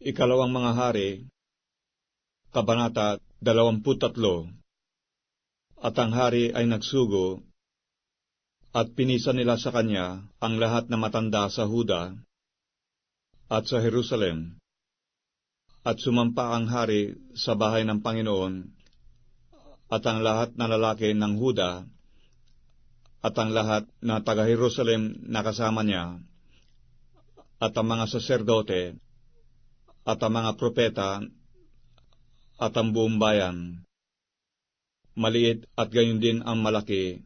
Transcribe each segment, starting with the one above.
Ikalawang mga hari, Kabanata 23 At ang hari ay nagsugo, at pinisa nila sa kanya ang lahat na matanda sa Huda at sa Jerusalem. At sumampa ang hari sa bahay ng Panginoon, at ang lahat na lalaki ng Huda, at ang lahat na taga-Jerusalem na kasama niya, at ang mga saserdote, at ang mga propeta, at ang buong bayan. Maliit at gayon din ang malaki,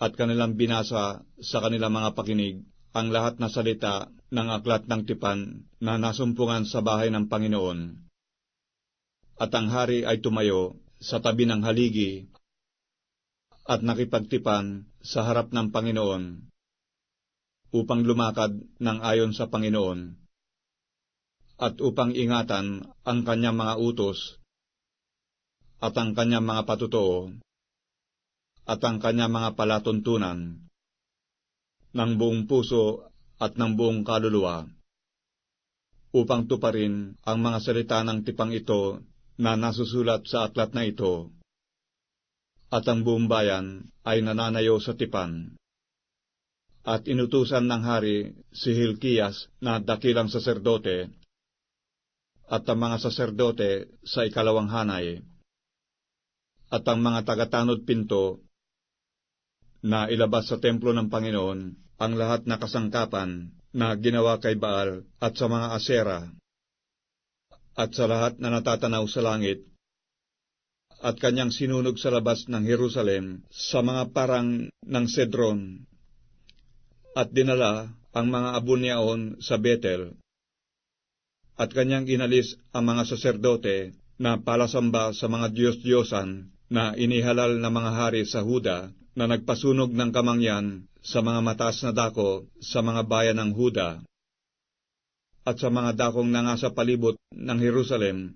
at kanilang binasa sa kanilang mga pakinig ang lahat na salita ng aklat ng tipan na nasumpungan sa bahay ng Panginoon. At ang hari ay tumayo sa tabi ng haligi at nakipagtipan sa harap ng Panginoon upang lumakad ng ayon sa Panginoon at upang ingatan ang kanyang mga utos at ang kanyang mga patutuo at ang kanyang mga palatuntunan ng buong puso at ng buong kaluluwa upang tuparin ang mga salita ng tipang ito na nasusulat sa aklat na ito at ang buong bayan ay nananayo sa tipan. At inutusan ng hari si Hilkias na dakilang saserdote at ang mga saserdote sa ikalawang hanay, at ang mga tagatanod pinto na ilabas sa templo ng Panginoon ang lahat na kasangkapan na ginawa kay Baal at sa mga asera, at sa lahat na natatanaw sa langit, at kanyang sinunog sa labas ng Jerusalem sa mga parang ng Sedron, at dinala ang mga abunyaon sa Betel, at kanyang inalis ang mga saserdote na palasamba sa mga Diyos-Diyosan na inihalal na mga hari sa Huda na nagpasunog ng kamangyan sa mga mataas na dako sa mga bayan ng Huda at sa mga dakong na sa palibot ng Jerusalem,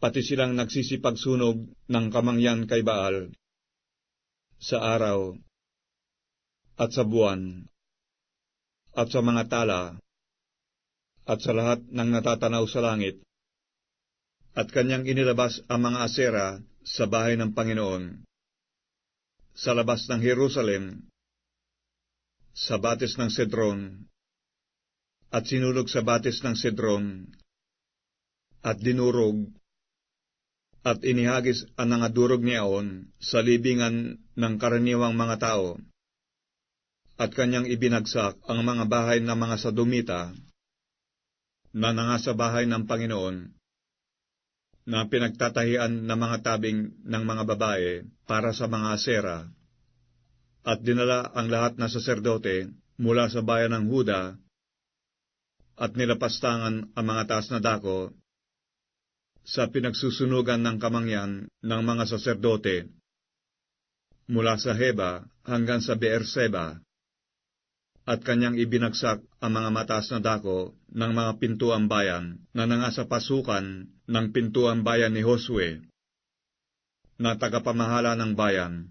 pati silang nagsisipagsunog ng kamangyan kay Baal sa araw at sa buwan at sa mga tala at sa lahat ng natatanaw sa langit. At kanyang inilabas ang mga asera sa bahay ng Panginoon, sa labas ng Jerusalem, sa batis ng Sedron, at sinulog sa batis ng Sedron, at dinurog, at inihagis ang nangadurog niyaon sa libingan ng karaniwang mga tao, at kanyang ibinagsak ang mga bahay ng mga sadumita, na nangasa bahay ng Panginoon na pinagtatahian ng mga tabing ng mga babae para sa mga asera, at dinala ang lahat na saserdote mula sa bayan ng Huda, at nilapastangan ang mga taas na dako sa pinagsusunugan ng kamangyan ng mga saserdote mula sa Heba hanggang sa Beerseba, at kanyang ibinagsak ang mga mataas na dako ng mga pintuang bayan na nangasa pasukan ng pintuang bayan ni Josue, na tagapamahala ng bayan,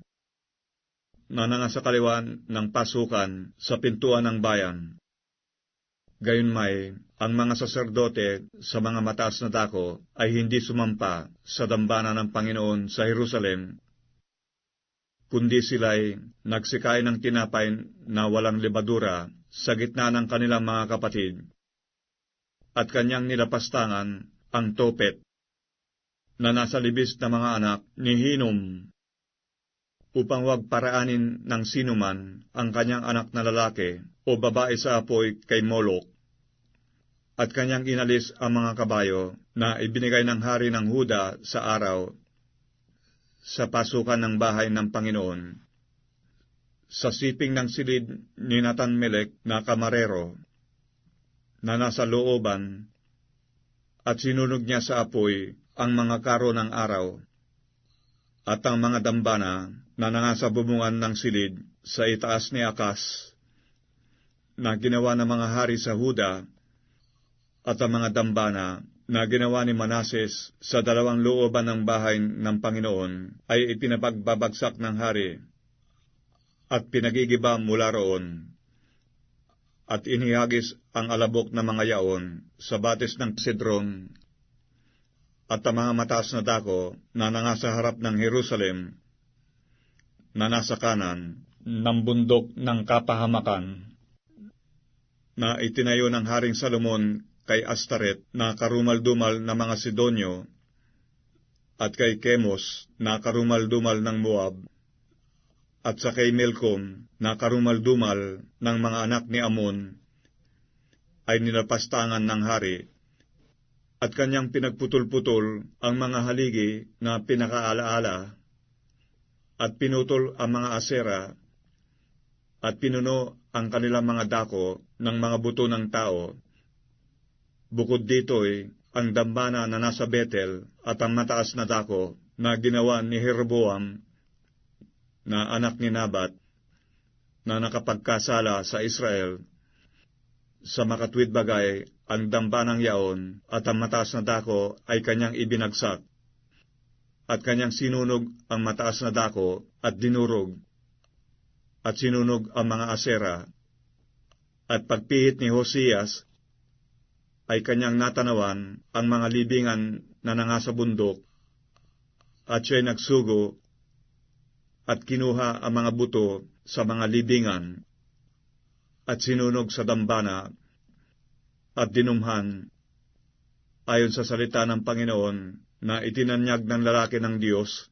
na nangasa kaliwan ng pasukan sa pintuan ng bayan. Gayunmay, ang mga saserdote sa mga mataas na dako ay hindi sumampa sa dambana ng Panginoon sa Jerusalem kundi sila'y nagsikay ng tinapay na walang libadura sa gitna ng kanilang mga kapatid, at kanyang nilapastangan ang topet na nasa libis na mga anak ni Hinom, upang wag paraanin ng sinuman ang kanyang anak na lalaki o babae sa apoy kay Molok. At kanyang inalis ang mga kabayo na ibinigay ng hari ng Huda sa araw sa pasukan ng bahay ng Panginoon. Sa siping ng silid ni Nathan Melek na kamarero, na nasa looban, at sinunog niya sa apoy ang mga karo ng araw, at ang mga dambana na nangasabubungan ng silid sa itaas ni Akas, na ginawa ng mga hari sa Huda, at ang mga dambana na ginawa ni Manases sa dalawang looban ng bahay ng Panginoon ay ipinapagbabagsak ng hari at pinagigiba mula roon. at inihagis ang alabok na mga yaon sa batis ng Sidron at ang mga mataas na dako na nangasa harap ng Jerusalem na nasa kanan ng bundok ng kapahamakan na itinayo ng Haring Salomon kay Astaret na karumal-dumal na mga Sidonyo at kay Chemos na karumal-dumal ng Moab at sa kay Melcom na karumal-dumal ng mga anak ni Amon ay nilapastangan ng hari at kanyang pinagputol-putol ang mga haligi na pinakaalaala at pinutol ang mga asera at pinuno ang kanilang mga dako ng mga buto ng tao. Bukod dito'y ang dambana na nasa Betel at ang mataas na dako na ginawa ni Jeroboam na anak ni Nabat na nakapagkasala sa Israel sa makatwid bagay ang dambanang yaon at ang mataas na dako ay kanyang ibinagsak. At kanyang sinunog ang mataas na dako at dinurog. At sinunog ang mga asera. At pagpihit ni Hosias ay kanyang natanawan ang mga libingan na nangasa bundok at siya'y nagsugo at kinuha ang mga buto sa mga libingan at sinunog sa dambana at dinumhan ayon sa salita ng Panginoon na itinanyag ng lalaki ng Diyos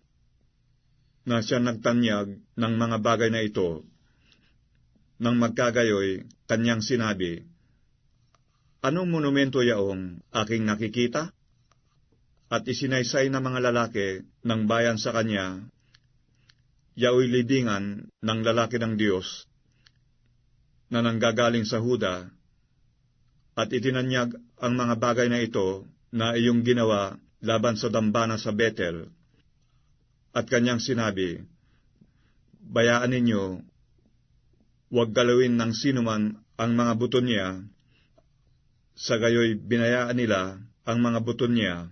na siya nagtanyag ng mga bagay na ito. Nang magkagayoy, kanyang sinabi, Anong monumento yaong aking nakikita? At isinaysay na mga lalaki ng bayan sa kanya yaoy libingan ng lalaki ng Diyos na nanggagaling sa Huda at itinanyag ang mga bagay na ito na iyong ginawa laban sa dambana sa Betel. At kanyang sinabi, Bayaan ninyo, huwag galawin ng sinuman ang mga buto niya, sa gayoy binayaan nila ang mga buto niya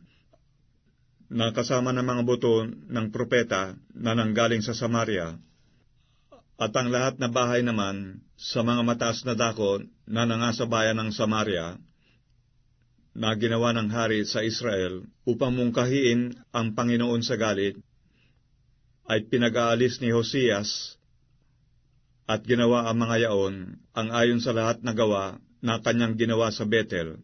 na kasama ng mga buto ng propeta na nanggaling sa Samaria, at ang lahat na bahay naman sa mga mataas na dako na nangasa bayan ng Samaria, na ginawa ng hari sa Israel upang mungkahiin ang Panginoon sa galit, ay pinag-aalis ni Hosias at ginawa ang mga yaon ang ayon sa lahat na gawa na kanyang ginawa sa Bethel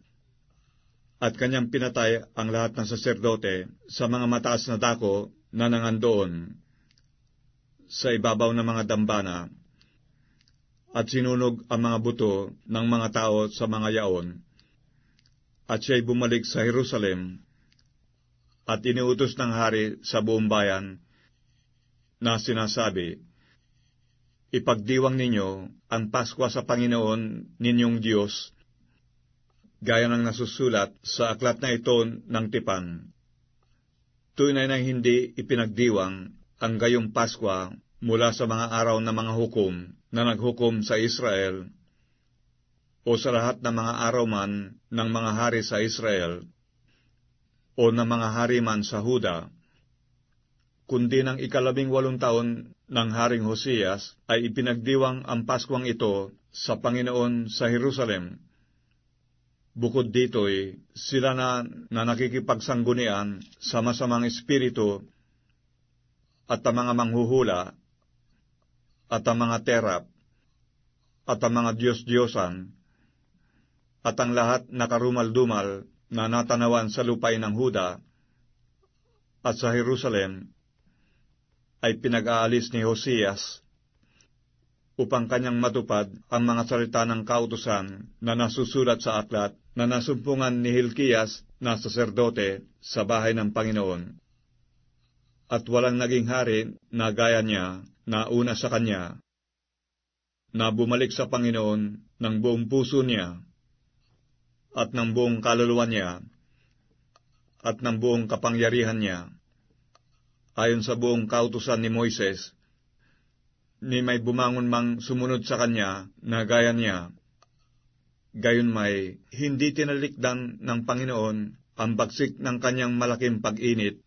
at kanyang pinatay ang lahat ng saserdote sa mga mataas na dako na nangandoon sa ibabaw ng mga dambana at sinunog ang mga buto ng mga tao sa mga yaon at siya'y bumalik sa Jerusalem at iniutos ng hari sa buong bayan na sinasabi, Ipagdiwang ninyo ang Paskwa sa Panginoon ninyong Diyos gaya ng nasusulat sa aklat na ito ng tipan. Tunay na hindi ipinagdiwang ang gayong Paskwa mula sa mga araw ng mga hukom na naghukom sa Israel o sa lahat ng mga araw man ng mga hari sa Israel o ng mga hari man sa Huda, kundi ng ikalabing walong taon ng Haring Hosias ay ipinagdiwang ang Paskwang ito sa Panginoon sa Jerusalem. Bukod dito'y sila na, na nakikipagsanggunian sa masamang espiritu at ang mga manghuhula at ang mga terap at ang mga Diyos-Diyosan at ang lahat na karumal-dumal na natanawan sa lupay ng Huda at sa Jerusalem ay pinag-aalis ni Hosias upang kanyang matupad ang mga salita ng kautusan na nasusulat sa aklat na nasumpungan ni Hilkias na saserdote sa bahay ng Panginoon. At walang naging hari na gaya niya na una sa kanya, na bumalik sa Panginoon ng buong puso niya, at ng buong kaluluwa niya, at ng buong kapangyarihan niya, ayon sa buong kautusan ni Moises, ni may bumangon mang sumunod sa kanya na gaya niya. Gayon may hindi tinalikdan ng Panginoon ang bagsik ng kanyang malaking pag-init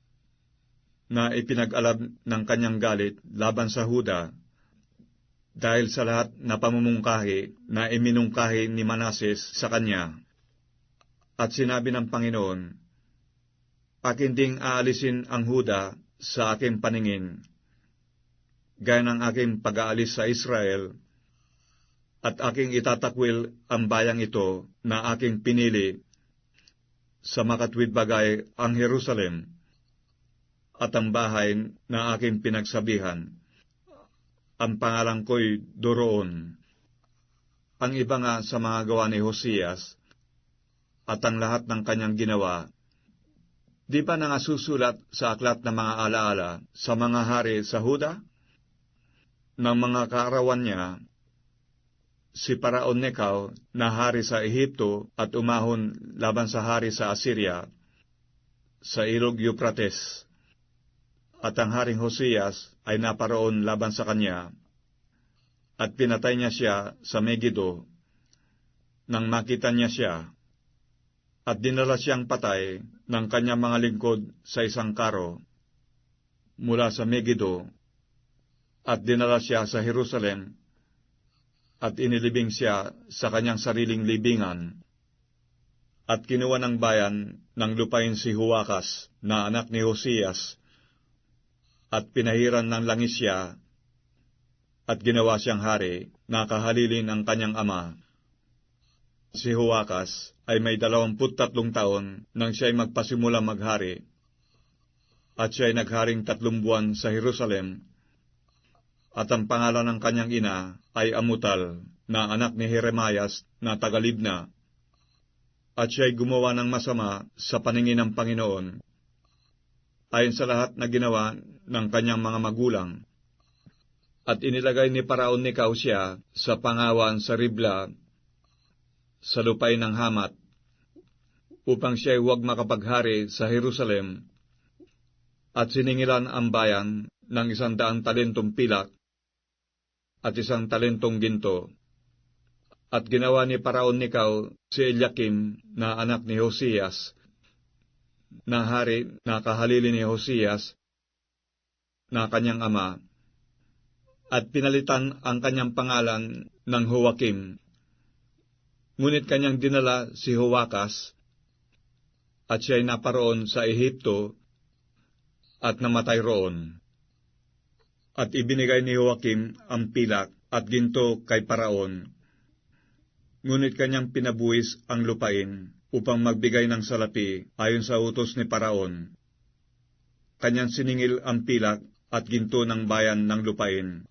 na ipinag-alab ng kanyang galit laban sa Huda dahil sa lahat na pamumungkahi na iminungkahi ni Manases sa kanya. At sinabi ng Panginoon, Akin ding aalisin ang Huda sa aking paningin, gaya ng aking pag-aalis sa Israel, at aking itatakwil ang bayang ito na aking pinili sa makatwid bagay ang Jerusalem at ang bahay na aking pinagsabihan. Ang pangalan ko'y doroon. Ang iba nga sa mga gawa ni Hosias at ang lahat ng kanyang ginawa Di ba nangasusulat sa aklat ng mga alaala sa mga hari sa Huda? Ng mga kaarawan niya, si Paraon Nekau na hari sa Ehipto at umahon laban sa hari sa Assyria sa ilog Euphrates. At ang haring Hosias ay naparoon laban sa kanya at pinatay niya siya sa Megiddo nang makita niya siya at dinala siyang patay ng kanyang mga lingkod sa isang karo mula sa Megiddo at dinala siya sa Jerusalem at inilibing siya sa kanyang sariling libingan at kinuha ng bayan ng lupain si Huwakas na anak ni Hosias at pinahiran ng langis siya at ginawa siyang hari na kahalilin ang kanyang ama. Si Huwakas ay may dalawamput tatlong taon nang siya ay magpasimula maghari, at siya ay nagharing tatlong buwan sa Jerusalem, at ang pangalan ng kanyang ina ay Amutal, na anak ni Jeremias na tagalibna, at siya ay gumawa ng masama sa paningin ng Panginoon, ayon sa lahat na ginawa ng kanyang mga magulang. At inilagay ni Paraon ni siya sa pangawan sa Ribla sa lupain ng Hamat, upang siya ay huwag makapaghari sa Jerusalem, at siningilan ang bayan ng isang daang talentong pilak at isang talentong ginto. At ginawa ni Paraon Nikaw si Eliakim na anak ni Hosias, na hari na kahalili ni Hosias, na kanyang ama, at pinalitan ang kanyang pangalan ng Joakim Ngunit kanyang dinala si Huwakas, at siya ay naparoon sa Ehipto, at namatay roon. At ibinigay ni Joakim ang pilak at ginto kay Paraon. Ngunit kanyang pinabuwis ang lupain upang magbigay ng salapi ayon sa utos ni Paraon. Kanyang siningil ang pilak at ginto ng bayan ng lupain.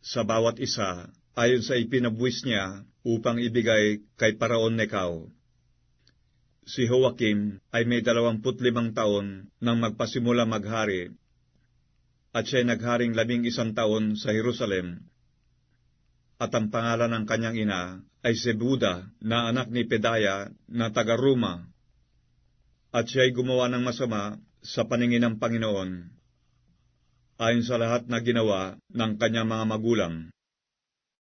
Sa bawat isa, ayon sa ipinabuwis niya upang ibigay kay Paraon Nekaw. Si Joakim ay may dalawamput limang taon nang magpasimula maghari, at siya nagharing labing isang taon sa Jerusalem. At ang pangalan ng kanyang ina ay Sebuda na anak ni Pedaya na taga Ruma, at siya ay gumawa ng masama sa paningin ng Panginoon, ayon sa lahat na ginawa ng kanyang mga magulang.